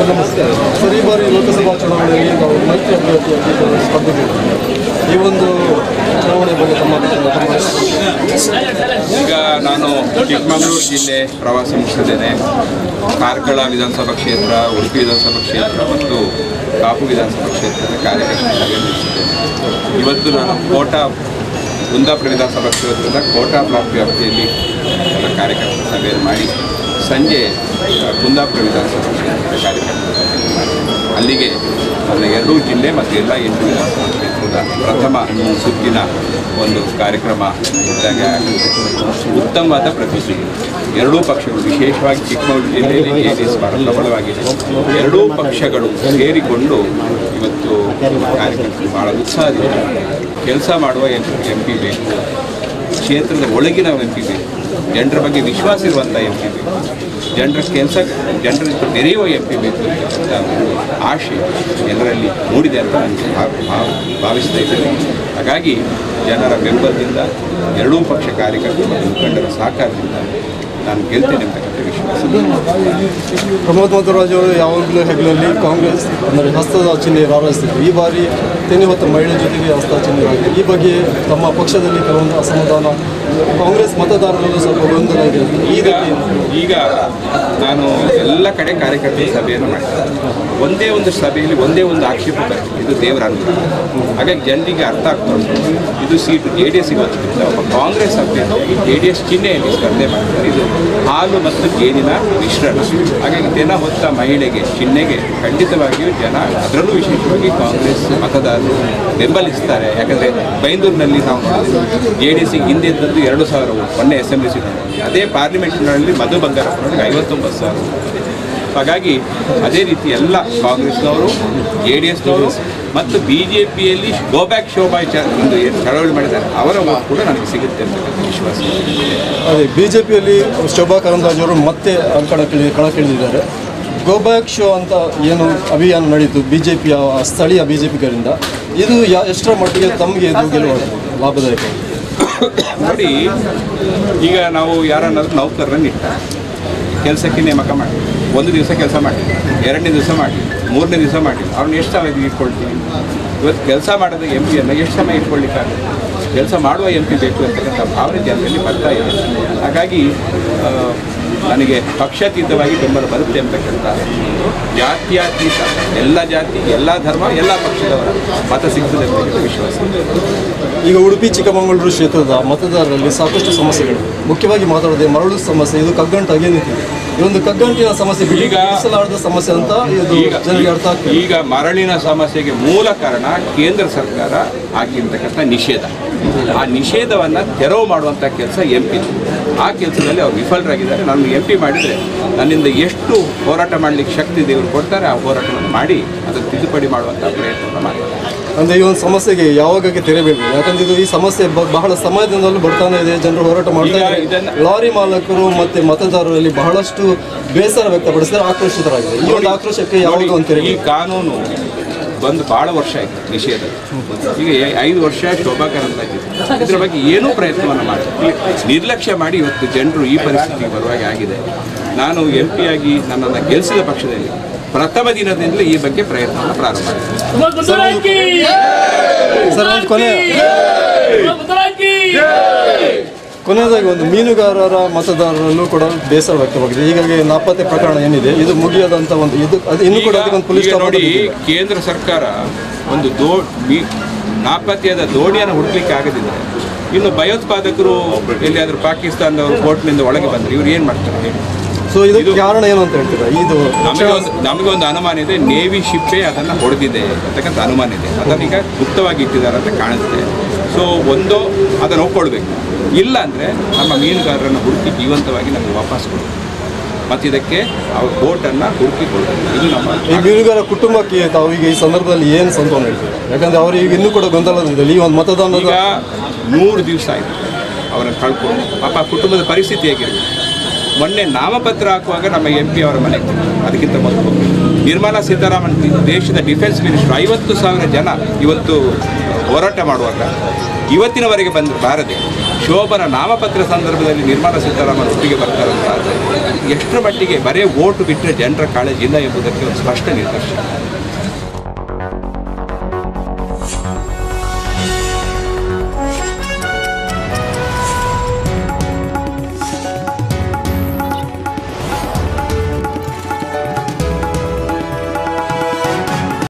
Sir ನಮಸ್ತೆ sir ಈ ಬಾರಿ ಲೋಕಸಭಾ ಚುನಾವಣೆಯಲ್ಲಿ ನಾವು ಮೈತ್ರಿ ಅಭ್ಯರ್ಥಿಯಾಗಿ ಸ್ಪರ್ಧಿಸಿದ್ದೀವಿ ಈ ಒಂದು ಚುನಾವಣೆ ಬಗ್ಗೆ ತಮ್ಮ ಈಗ ನಾನು ಚಿಕ್ಕಮಗಳೂರು ಜಿಲ್ಲೆ ಪ್ರವಾಸ ಮುಗಿಸಿದ್ದೇನೆ. ಕಾರ್ಕಳ ವಿಧಾನಸಭಾ ಕ್ಷೇತ್ರ, ಉಡುಪಿ ವಿಧಾನಸಭಾ ಕ್ಷೇತ್ರ ಮತ್ತು ಕಾಪು ವಿಧಾನಸಭಾ ಕ್ಷೇತ್ರದ ಕಾರ್ಯಕರ್ತರಾಗಿ ಇವತ್ತು ನಾನು ಕೋಟಾ ಕುಂದಾಪುರ ವಿಧಾನಸಭಾ ಕ್ಷೇತ್ರದ ಕೋಟಾ ಬ್ಲಾಕ್ ವ್ಯಾಪ್ತಿಯಲ್ಲಿ ಎಲ್ಲ ಕಾರ್ಯಕರ್ತರ ಸಭೆಯನ್ನು ಮಾಡಿ ಸಂಜೆ ಕುಂದಾಪುರ ವಿಧಾನಸಭಾ ಮಾಡಿ ಅಲ್ಲಿಗೆ ನನ್ನ ಎರಡೂ ಜಿಲ್ಲೆ ಮತ್ತು ಎಲ್ಲ ಎಂಟು ವಿಧಾನಸಭಾ ಕೂಡ ಪ್ರಥಮ ಸುತ್ತಿನ ಒಂದು ಕಾರ್ಯಕ್ರಮ ಇದ್ದಾಗ ಉತ್ತಮವಾದ ಪ್ರತಿಕ್ರಿಯೆ ಎರಡೂ ಪಕ್ಷಗಳು ವಿಶೇಷವಾಗಿ ಚಿಕ್ಕಮಗಳೂರು ಜಿಲ್ಲೆಯಲ್ಲಿ ಜೆ ಡಿ ಎಸ್ ಎರಡೂ ಪಕ್ಷಗಳು ಸೇರಿಕೊಂಡು ಇವತ್ತು ಕಾರ್ಯಕರ್ತರು ಬಹಳ ಉತ್ಸಾಹದಿಂದ ಕೆಲಸ ಮಾಡುವ ಎಂ ಪಿ ಬೇಕು. ಕ್ಷೇತ್ರದ ಒಳಗಿನ ಎಂ ಪಿ ಬೇಕು. ಜನರ ಬಗ್ಗೆ ವಿಶ್ವಾಸ ಇರುವಂಥ ಎಂ ಪಿ ಬೇಕು ಜನರ ಕೆಲಸ, ಜನರ ನೆರೆಯುವ ಎಂ ಪಿ ಬೇಕು ಒಂದು ಆಶೆ ಎಲ್ಲರಲ್ಲಿ ಮೂಡಿದೆ ಅಂತ ನಾನು ಭಾವ- ಭಾವ- ಭಾವಿಸ್ತಾ ಇದ್ದೇನೆ. ಹಾಗಾಗಿ ಜನರ ಬೆಂಬಲದಿಂದ, ಎರಡೂ ಪಕ್ಷ ಕಾರ್ಯಕರ್ತರು ಮತ್ತು ಮುಖಂಡರ ಸಹಕಾರದಿಂದ ನಾನು ಗೆಲ್ತೇನೆ ಅಂತಕ್ಕಂಥ ವಿಶ್ವಾಸ. ಪ್ರಮೋದ್ ಮಧ್ವರಾಜ್ ಅವರು ಯಾವಾಗಲೂ ಹೆಗ್ಲಲ್ಲಿ ಕಾಂಗ್ರೆಸ್, ಅಂದರೆ ಹಸ್ತದ ಚಿಹ್ನೆ ರಾರಾಯಿಸ್ತಿದ್ರು ಈ ಬಾರಿ ತೆನೆ ಹೊತ್ತ ಮಹಿಳೆ ಜೊತೆಗೆ ಹಸ್ತ ಚಿಹ್ನೆ ಈ ಬಗ್ಗೆ ತಮ್ಮ ಪಕ್ಷದಲ್ಲಿ ಕೆಲವೊಂದು ಅಸಮಾಧಾನ ಕಾಂಗ್ರೆಸ್ ಮತದಾರರಲ್ಲೂ ಸ್ವಲ್ಪ ಗೊಂದಲ ಇದೆ. ಈಗ ಈಗ ನಾನು ಎಲ್ಲ ಕಡೆ ಕಾರ್ಯಕರ್ತ ಸಭೆಯನ್ನು ಮಾಡ್ತೀನಿ. ಒಂದೇ ಒಂದು ಸಭೆಯಲ್ಲಿ ಒಂದೇ ಒಂದು ಆಕ್ಷೇಪ ಇದು ದೇವರ ಅನುಗ್ರಹ. ಹಾಗಾಗಿ ಜನರಿಗೆ ಅರ್ಥ ಆಗ್ತಾ ಉಂಟು. ಇದು ಸೀಟು ಜೆ ಡಿ ಎಸ್ಗೆ ಒಬ್ಬ ಕಾಂಗ್ರೆಸ್ ಅಭ್ಯರ್ಥಿ ಜೆ ಡಿ ಎಸ್ ಚಿಹ್ನೆಯಲ್ಲಿ ಸ್ಪರ್ಧೆ ಮಾಡ್ತಾರೆ. ಇದು ಹಾಲು ಮತ್ತು ಜೇನಿನ ಮಿಶ್ರಣ. ಹಾಗಾಗಿ ದಿನ ಹೊತ್ತ ಮಹಿಳೆಗೆ ಚಿಹ್ನೆಗೆ ಖಂಡಿತವಾಗಿಯೂ ಜನ ಅದರಲ್ಲೂ ವಿಶೇಷವಾಗಿ ಕಾಂಗ್ರೆಸ್ ಮತದಾರರು ಬೆಂಬಲಿಸ್ತಾರೆ. ಯಾಕಂದರೆ ಬೈಂದೂರಿನಲ್ಲಿ ನಾವು ಜೆ ಡಿ ಎಸ್ಗೆ ಹಿಂದೆ ಇದ್ದದ್ದು ಎರಡು ಸಾವಿರ ಓಟ್, ಮೊನ್ನೆ ಅಸೆಂಬ್ಲಿ ಸೀಟ್ ಅದೇ ಪಾರ್ಲಿಮೆಂಟ್ನಲ್ಲಿ ಮಧು ಬಂಗಾರಪ್ಪನವರಿಗೆ ಐವತ್ತೊಂಬತ್ತು ಸಾವಿರ ಓಟ್. ಹಾಗಾಗಿ ಅದೇ ರೀತಿ ಎಲ್ಲ ಕಾಂಗ್ರೆಸ್ನವರು ಜೆ ಡಿ ಎಸ್ನವರು ಮತ್ತು ಬಿ ಜೆ ಪಿಯಲ್ಲಿ ಗೋ ಬ್ಯಾಕ್ ಶೋಭಾ ಚ ಒಂದು ಏನು ಚಳವಳಿ ಮಾಡಿದ್ದಾರೆ. ಅವರ ಓಟ್ ಕೂಡ ನನಗೆ ಸಿಗುತ್ತೆ ಅಂತ ವಿಶ್ವಾಸ. ಅದೇ ಬಿ ಜೆ ಪಿಯಲ್ಲಿ ಶೋಭಾ ಕರಂದಾಜ್ ಅವರು ಮತ್ತೆ ಕಣಕ್ಕಿಳಿ ಕಣಕ್ಕಿಳಿದಿದ್ದಾರೆ ಗೋ ಬ್ಯಾಕ್ ಶೋ ಅಂತ ಏನು ಅಭಿಯಾನ ನಡೀತು ಬಿ ಜೆ ಪಿಯ ಸ್ಥಳೀಯ ಬಿ ಜೆ ಪಿಗಳಿಂದ. ಇದು ಯಾ ಎಷ್ಟರ ಮಟ್ಟಿಗೆ ತಮಗೆ ಇದು ಗೆಲುವು ಲಾಭದಾಯಕ. ನೋಡಿ, ಈಗ ನಾವು ಯಾರನ್ನಾದ್ರೂ ನೌಕರರನ್ನು ಇಟ್ಟ, ಕೆಲಸಕ್ಕೆ ನೇಮಕ ಮಾಡಿ, ಒಂದು ದಿವಸ ಕೆಲಸ ಮಾಡಿ, ಎರಡನೇ ದಿವಸ ಮಾಡಿ, ಮೂರನೇ ದಿವಸ ಮಾಡಿ, ಅವ್ರನ್ನ ಎಷ್ಟು ಸಮಯ ಇಟ್ಕೊಳ್ತೀವಿ? ಇವತ್ತು ಕೆಲಸ ಮಾಡೋದು ಎಂ ಪಿಯನ್ನು ಎಷ್ಟು ಸಮಯ ಇಟ್ಕೊಳ್ಳಿಕ್ಕಾಗುತ್ತೆ ಕೆಲಸ ಮಾಡುವ ಎಂ ಪಿ ಬೇಕು ಅಂತಕ್ಕಂಥ ಭಾವನೆ ಜನರಲ್ಲಿ ಬರ್ತಾ ಇದೆ. ಹಾಗಾಗಿ ನನಗೆ ಪಕ್ಷಾತೀತವಾಗಿ ಬೆಂಬಲ ಬರುತ್ತೆ ಅಂತಕ್ಕಂಥ ಜಾತ್ಯಾತೀತ, ಎಲ್ಲ ಜಾತಿ, ಎಲ್ಲ ಧರ್ಮ, ಎಲ್ಲ ಪಕ್ಷದವರ ಮತ ಸಿಗ್ತದೆ ಅಂತಕ್ಕಂಥ ವಿಶ್ವಾಸ. ಈಗ ಉಡುಪಿ, ಚಿಕ್ಕಮಗಳೂರು ಕ್ಷೇತ್ರದ ಮತದಾರರಲ್ಲಿ ಸಾಕಷ್ಟು ಸಮಸ್ಯೆಗಳು. ಮುಖ್ಯವಾಗಿ ಮಾತಾಡೋದೇ ಮರಳು ಸಮಸ್ಯೆ, ಇದು ಕಗ್ಗಂಟಾಗಿ ನಿಂತಿದೆ ಈ ಒಂದು ಕಗ್ಗಂಟಿನ ಸಮಸ್ಯೆ ಈಗ- ಸಮಸ್ಯೆ ಅಂತ ಇದು ಈಗ ಜನರಿಗೆ ಅರ್ಥ ಆಗ್ತದೆ ಈಗ ಮರಳಿನ ಸಮಸ್ಯೆಗೆ ಮೂಲ ಕಾರಣ ಕೇಂದ್ರ ಸರ್ಕಾರ ಹಾಕಿರ್ತಕ್ಕಂಥ ನಿಷೇಧ. ಆ ನಿಷೇಧವನ್ನು ತೆರವು ಮಾಡುವಂಥ ಕೆಲಸ ಎಂ ಪಿ ಆ ಕೆಲಸದಲ್ಲಿ ಅವ್ರು ವಿಫಲರಾಗಿದ್ದಾರೆ. ನಾನು ಎಂ ಪಿ ಮಾಡಿದರೆ ನನ್ನಿಂದ ಎಷ್ಟು ಹೋರಾಟ ಮಾಡಲಿಕ್ಕೆ ಶಕ್ತಿ ದೇವರು ಕೊಡ್ತಾರೆ ಆ ಹೋರಾಟವನ್ನು ಮಾಡಿ ಅದನ್ನು ತಿದ್ದುಪಡಿ ಮಾಡುವಂಥ ಪ್ರಯತ್ನವನ್ನು ಮಾಡ್ತಾರೆ. ಅಂದ್ರೆ ಈ ಒಂದು ಸಮಸ್ಯೆಗೆ ಯಾವಾಗಕ್ಕೆ ತೆರೆ ಬೀಳ್ಬೋದು ಯಾಕಂದ್ರೆ ಇದು ಈ ಸಮಸ್ಯೆ ಬಹಳ ಸಮಯದಿಂದಲೂ ಬರ್ತಾನೆ ಇದೆ ಜನರು ಹೋರಾಟ ಮಾಡ್ತಾ ಇದ್ದಾರೆ. ಲಾರಿ ಮಾಲಕರು ಮತ್ತೆ ಮತದಾರರಲ್ಲಿ ಬಹಳಷ್ಟು ಬೇಸರ ವ್ಯಕ್ತಪಡಿಸಿದರೆ ಆಕ್ರೋಶಿತರಾಗಿದೆ ಈ ಒಂದು ಆಕ್ರೋಶಕ್ಕೆ ಯಾವಾಗ ಒಂದು ತೆರೆ ಈ ಕಾನೂನು ಬಂದು ಭಾಳ ವರ್ಷ ಆಯಿತು ನಿಷೇಧ ಈಗ ಐದು ವರ್ಷ ಶೋಭಾ ಕರಂದ್ಲಾಜೆ ಇದ್ರ ಬಗ್ಗೆ ಏನೂ ಪ್ರಯತ್ನವನ್ನು ಮಾಡಿ ನಿರ್ಲಕ್ಷ್ಯ ಮಾಡಿ ಇವತ್ತು ಜನರು ಈ ಪರಿಸ್ಥಿತಿಗೆ ಬರುವಾಗೆ ಆಗಿದೆ. ನಾನು ಎಂ ಪಿ ಆಗಿ ನನ್ನನ್ನು ಗೆಲ್ಲಿಸಿದ ಪಕ್ಷದಲ್ಲಿ ಪ್ರಥಮ ದಿನದಿಂದಲೇ ಈ ಬಗ್ಗೆ ಪ್ರಯತ್ನವನ್ನು ಪ್ರಾರಂಭ ಮಾಡಿದೆ ಸರ್ ಒಂದು ಕೊನೆ. ಕೊನೆಯದಾಗಿ ಒಂದು ಮೀನುಗಾರರ ಮತದಾರರಲ್ಲೂ ಕೂಡ ಬೇಸರ ವ್ಯಕ್ತವಾಗಿದೆ. ಹೀಗಾಗಿ ನಾಪತ್ತೆ ಪ್ರಕರಣ ಏನಿದೆ ಇದು ಮುಗಿಯದಂತ ಒಂದು ಇದು ಅದು ಇನ್ನೂ ಕೂಡ ಒಂದು ಪೊಲೀಸ್ ನೋಡಿ ಕೇಂದ್ರ ಸರ್ಕಾರ ಒಂದು ದೋ ಮೀ- ನಾಪತ್ತೆಯಾದ ದೋಣಿಯನ್ನು ಹುಡುಕ್ಲಿಕ್ಕೆ ಆಗದಿದ್ರೆ ಇನ್ನು ಭಯೋತ್ಪಾದಕರು ಎಲ್ಲಿಯಾದರೂ ಪಾಕಿಸ್ತಾನದವರು ಕೋರ್ಟ್ನಿಂದ ಒಳಗೆ ಬಂದರೆ ಇವ್ರು ಏನು ಮಾಡ್ತಾರೆ? ಹೇಳಿ ಸೊ ಇದಕ್ಕೆ ಇದು- ಕಾರಣ ಏನು ಅಂತ ಹೇಳ್ತೀರಾ? ಇದು ನಮಗೆ ಒಂದು ನಮಗೆ ಒಂದು ಅನುಮಾನ ಇದೆ ನೇವಿ ಶಿಪ್ಪೆ ಅದನ್ನು ಹೊಡೆದಿದೆ ಅಂತಕ್ಕಂಥ ಅನುಮಾನ ಇದೆ. ಅದನ್ನು ಈಗ ಗುಪ್ತವಾಗಿ ಇಟ್ಟಿದ್ದಾರೆ ಅಂತ ಕಾಣಿಸ್ತಿದೆ ಸೊ ಒಂದು ಅದನ್ನು ಒಪ್ಕೊಳ್ಬೇಕು. ಇಲ್ಲ ಅಂದರೆ ನಮ್ಮ ಮೀನುಗಾರರನ್ನು ಹುಡುಕಿ ಜೀವಂತವಾಗಿ ನಮಗೆ ವಾಪಸ್ ಕೊಡಬೇಕು ಮತ್ತು ಇದಕ್ಕೆ ಅವ್ರ ಬೋಟನ್ನು ಹುಡುಕಿ ಕೊಡಬೇಕು. ಇದು ಈ ಮೀನುಗಾರ ಕುಟುಂಬಕ್ಕೆ ತಾವು ಈಗ ಈ ಸಂದರ್ಭದಲ್ಲಿ ಏನು ಸಂತೋಷ ಹೇಳ್ತೀವಿ ಯಾಕಂದರೆ ಅವರು ಈಗ ಇನ್ನೂ ಕೂಡ ಗೊಂದಲದಲ್ಲಿ ಈ ಒಂದು ಮತದಾನದ ನೂರು ದಿವಸ ಆಯಿತು ಅವರನ್ನು ಕಳ್ಕೊಂಡು. ಪಾಪ ಕುಟುಂಬದ ಪರಿಸ್ಥಿತಿ ಹೇಗಿರುತ್ತೆ? ಮೊನ್ನೆ ನಾಮಪತ್ರ ಹಾಕುವಾಗ ನಮ್ಮ ಎಂ ಪಿ ಅವರ ಮನೆ. ಅದಕ್ಕಿಂತ ಮೊದಲು. ನಿರ್ಮಲಾ ಸೀತಾರಾಮನ್ ದೇಶದ ಡಿಫೆನ್ಸ್ ಮಿನಿಸ್ಟರ್ ಐವತ್ತು ಸಾವಿರ ಜನ ಇವತ್ತು ಹೋರಾಟ ಮಾಡುವಾಗ, ಇವತ್ತಿನವರೆಗೆ ಬಂದು ಬಾರದೆ ಶೋಭನ ನಾಮಪತ್ರ ಸಂದರ್ಭದಲ್ಲಿ ನಿರ್ಮಲಾ ಸೀತಾರಾಮನ್ ಒಟ್ಟಿಗೆ ಬರ್ತಾರಂತ ಎಷ್ಟರ ಮಟ್ಟಿಗೆ ಬರೇ ಓಟು ಬಿಟ್ಟರೆ ಜನರ ಕಾಳಜಿ ಇಲ್ಲ ಎಂಬುದಕ್ಕೆ ಒಂದು ಸ್ಪಷ್ಟ ನಿದರ್ಶನ